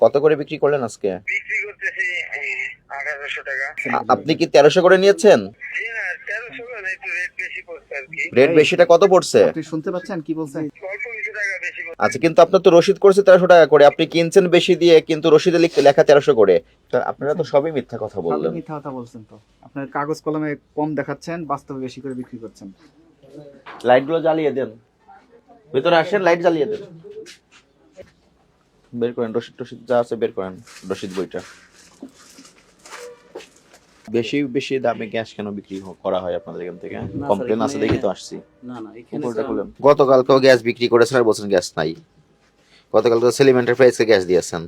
কত করে বিক্রি করলেন আজকে? বিক্রি করতেছি আঠারোশো টাকা। আপনি কি তেরোশো করে নিয়েছেন? রেট বেশি পড়ছে আর কি। রেট বেশিটা কত পড়ছে? আপনি শুনতে পাচ্ছেন? কি বলছে অল্প কিছু টাকা আচ্ছা কিন্তু আপনার তো রসিদ করছে তেরোশো টাকা করে আপনি কিনছেন বেশি দিয়ে কিন্তু রসিদে লিখ- লেখা তেরোশো করে। তা আপনারা তো সবই মিথ্যা কথা বললেন। মিথ্যা কথা বলছেন তো। আপনার কাগজ কলমে কম দেখাচ্ছেন বাস্তবে বেশি করে বিক্রি করছেন। লাইটগুলো জ্বালিয়ে দেন। ভিতরে আসেন লাইট জ্বালিয়ে দেন। বের করেন রসিদ টসিদ যা আছে বের করেন রসিদ বইটা। বেশি বেশি দামে গ্যাস কেন বিক্রি করা হয় আপনাদের এখান থেকে? কমপ্লেন আছে দেখি তো আসছি। না না এখানে গতকালকেও গ্যাস বিক্রি করেছেন আর বলছেন গ্যাস নাই। গতকাল তো সেলিম এন্টারপ্রাইজকে গ্যাস দিয়েছেন।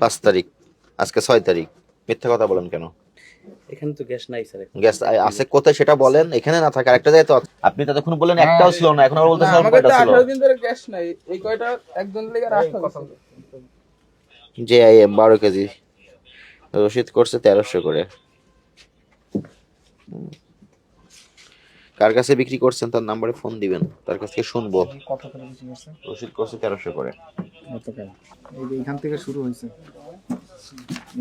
পাঁচ তারিখ আজকে ছয় তারিখ। মিথ্যা কথা বলেন কেন? এখানে তো গ্যাস নাই স্যার গ্যাস আছে কোথায় সেটা বলেন এখানে না থাকে আরেকটা জায়গায় তো আপনি ততক্ষণ বললেন একটাও ছিল না এখন আবার বলতেছেন আমাদের কয়টা তো ছিল? আঠারো দিন ধরে গ্যাস নাই এই কয়টা একজন লেগে রাখতে যে আই এম বারো কেজি। রসিদ করছে তেরোশো করে। কার কাছে বিক্রি করছেন তার নাম্বারে ফোন দিবেন তার কাছ থেকে শুনব। কত করে বিক্রি করছে? রসিদ করছে তেরোশো করে। গতকাল এই যে এখান থেকে শুরু হয়েছে।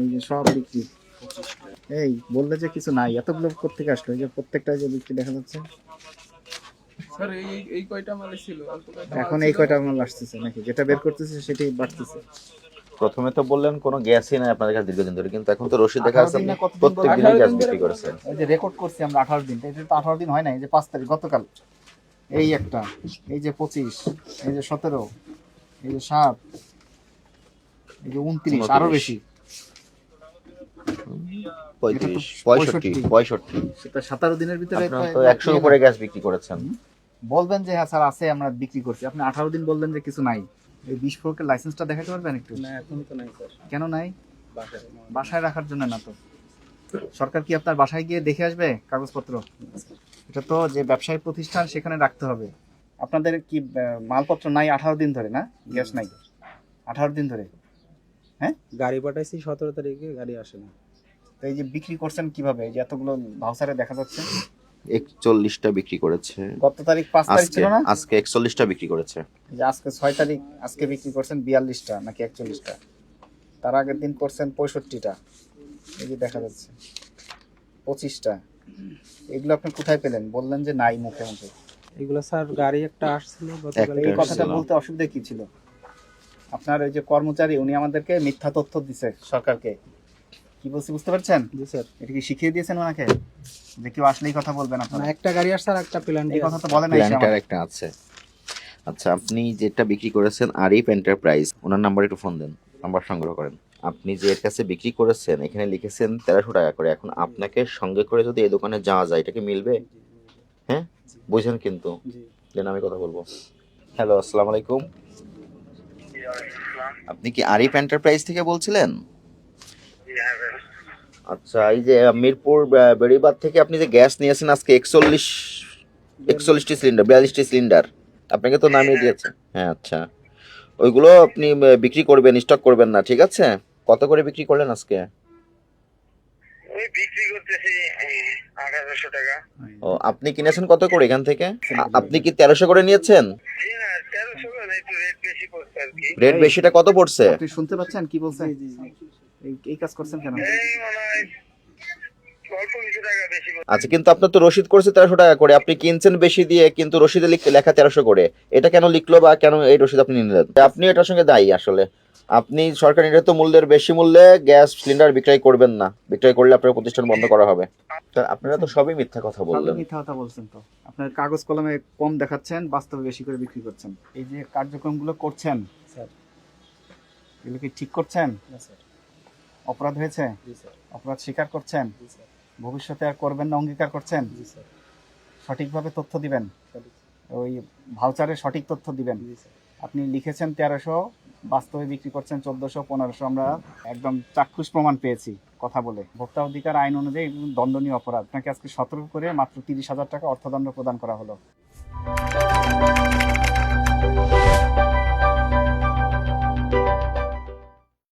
এই যে সব বিক্রি। এই বললে যে কিছু নাই এত এতগুলো কোথেকে আসলো? এই যে প্রত্যেকটা যে বিক্রি দেখা যাচ্ছে। স্যার এই এই- কয়টা মালে ছিল এখন এই কয়টা মাল আসতেছে নাকি? যেটা বের করতেছে সেটাই বাড়তেছে। প্রথমে তো বললেন কোনো গ্যাসই নাই আপনাদের কাছে দীর্ঘদিন ধরে কিন্তু এখন তো রসিদ দেখা কতদিন প্রত্যেক দিনই গ্যাস বিক্রি ধরে করেছেন। এই যে রেকর্ড করছি আমরা আঠারো দিন। এটা তো আঠারো দিন হয় না এই যে পাঁচ তারিখ গতকাল। এই একটা এই যে পঁচিশ এই যে সতেরো এই যে সাত এই যে উনত্রিশ আরও বেশি। পঁয়ত্রিশ পঁয়ষট্টি পঁয়ষট্টি। সেটা সতেরো দিনের ভিতরে তো একশোর উপরে গ্যাস বিক্রি করেছেন। বলবেন যে হ্যাঁ স্যার আছে আমরা বিক্রি করছি। আপনি আঠারো দিন বললেন যে কিছু নাই। এই বিস্ফোরকের লাইসেন্সটা দেখাতে পারবেন একটু? না এখন তো নাই স্যার। কেন নাই? বাসায় বাসায় রাখার জন্য না তো। সরকার কি আপনার বাসায় গিয়ে দেখে আসবে কাগজপত্র? এটা তো যে ব্যবসায়ী প্রতিষ্ঠান সেখানে রাখতে হবে। আপনাদের কি মালপত্র নাই আঠারো দিন ধরে না? গ্যাস নাই। আঠারো দিন ধরে। হ্যাঁ? গাড়ি পাঠাইছি সতেরো তারিখে গাড়ি আসে না। তো এই যে বিক্রি করছেন কীভাবে? যে এতগুলো ভাউচারে দেখা যাচ্ছে। একচল্লিশটা বিক্রি করেছে। গত তারিখ পাঁচ তারিখ ছিল না? আজকে একচল্লিশটা বিক্রি করেছে। যে আজকে ছয় তারিখ আজকে বিক্রি করছেন বিয়াল্লিশটা নাকি একচল্লিশটা। তার আগের দিন করছেন পঁয়ষট্টিটা। এই যে দেখা যাচ্ছে পঁচিশটা। এগুলো আপনি কোথায় পেলেন? বললেন যে নাই মুখে মুখে। এগুলো স্যার গাড়ি একটা আসছিল এই কথাটা বলতে অসুবিধা কি ছিল? আপনার ওই যে কর্মচারী উনি আমাদেরকে মিথ্যা তথ্য দিছে সরকারকে। কি বলছি বুঝতে পারছেন? জি স্যার। এটা কি শিখিয়ে দিয়েছেন ওনাকে? যে কেউ আসলেই কথা বলবেন আপনারা। একটা গাড়ি আসছে আর একটা প্ল্যান এই কথা তো বলে নাই সে একটা আছে। আচ্ছা আপনি যেটা বিক্রি করেছেন আরিফ এন্টারপ্রাইজ ওনার নাম্বার একটু ফোন দেন নাম্বার সংগ্রহ করেন। আপনি যে এর কাছে বিক্রি করেছেন এখানে লিখেছেন তেরোশো টাকা করে। এখন আপনাকে সঙ্গে করে যদি এই দোকানে যাওয়া যায় এটা কি মিলবে? হ্যাঁ? বুঝেন কিন্তু। দেন আমি কথা বলব। হ্যালো আসসালামু আলাইকুম। আপনি কি আরিফ এন্টারপ্রাইজ থেকে বলছিলেন। আচ্ছা এই যে মিরপুর আহ, বেড়িবাঁধ থেকে আপনি যে গ্যাস নিয়েছেন আজকে একচল্লিশ একচল্লিশটি সিলিন্ডার বিয়াল্লিশটি সিলিন্ডার আপনাকে তো নামিয়ে দিয়েছে। হ্যাঁ আচ্ছা। ওইগুলো আপনি বিক্রি করবেন স্টক করবেন না ঠিক আছে? কত করে বিক্রি করলেন আজকে? ওই বিক্রি করতেছি টাকা। ও আপনি কিনেছেন কত করে এখান থেকে? আপনি কি তেরোশো করে নিয়েছেন? রেট বেশিটা কত পড়ছে? আপনি শুনতে পাচ্ছেন? কি বলছে এই- কাজ করছেন কেন? মনে আচ্ছা কিন্তু আপনার তো রসিদ করছে তেরোশো টাকা করে আপনি কিনছেন বেশি দিয়ে কিন্তু রসিদে লেখা তেরোশো করে। এটা কেন লিখলো বা কেন এই রসিদ আপনি নিলেন? আপনি এটার সঙ্গে দায়ী আসলে। আপনি সরকার নির্ধারিত মূল্যের বেশি মূল্যে গ্যাস সিলিন্ডার বিক্রয় করবেন না। বিক্রয় করলে আপনার প্রতিষ্ঠান বন্ধ করা হবে। তা আপনারা তো সবই মিথ্যা কথা বললেন। মিথ্যা কথা বলছেন তো। আপনার কাগজ কলমে কম দেখাচ্ছেন বাস্তবে বেশি করে বিক্রি করছেন। এই যে কার্যক্রমগুলো করছেন স্যার। এগুলো কি ঠিক করছেন? না স্যার। অপরাধ হয়েছে? অপরাধ স্বীকার করছেন? ভবিষ্যতে আর করবেন না অঙ্গীকার করছেন? স্যার। সঠিকভাবে তথ্য দিবেন? ওই ভাউচারে সঠিক তথ্য দিবেন? আপনি লিখেছেন তেরোশো বাস্তবে বিক্রি করছেন চোদ্দশো পনেরোশো। আমরা একদম চাক্ষুষ প্রমাণ পেয়েছি কথা বলে। ভোক্তা অধিকার আইন অনুযায়ী দণ্ডনীয় অপরাধ। আপনাকে আজকে সতর্ক করে মাত্র তিরিশ হাজার টাকা অর্থদণ্ড প্রদান করা হলো।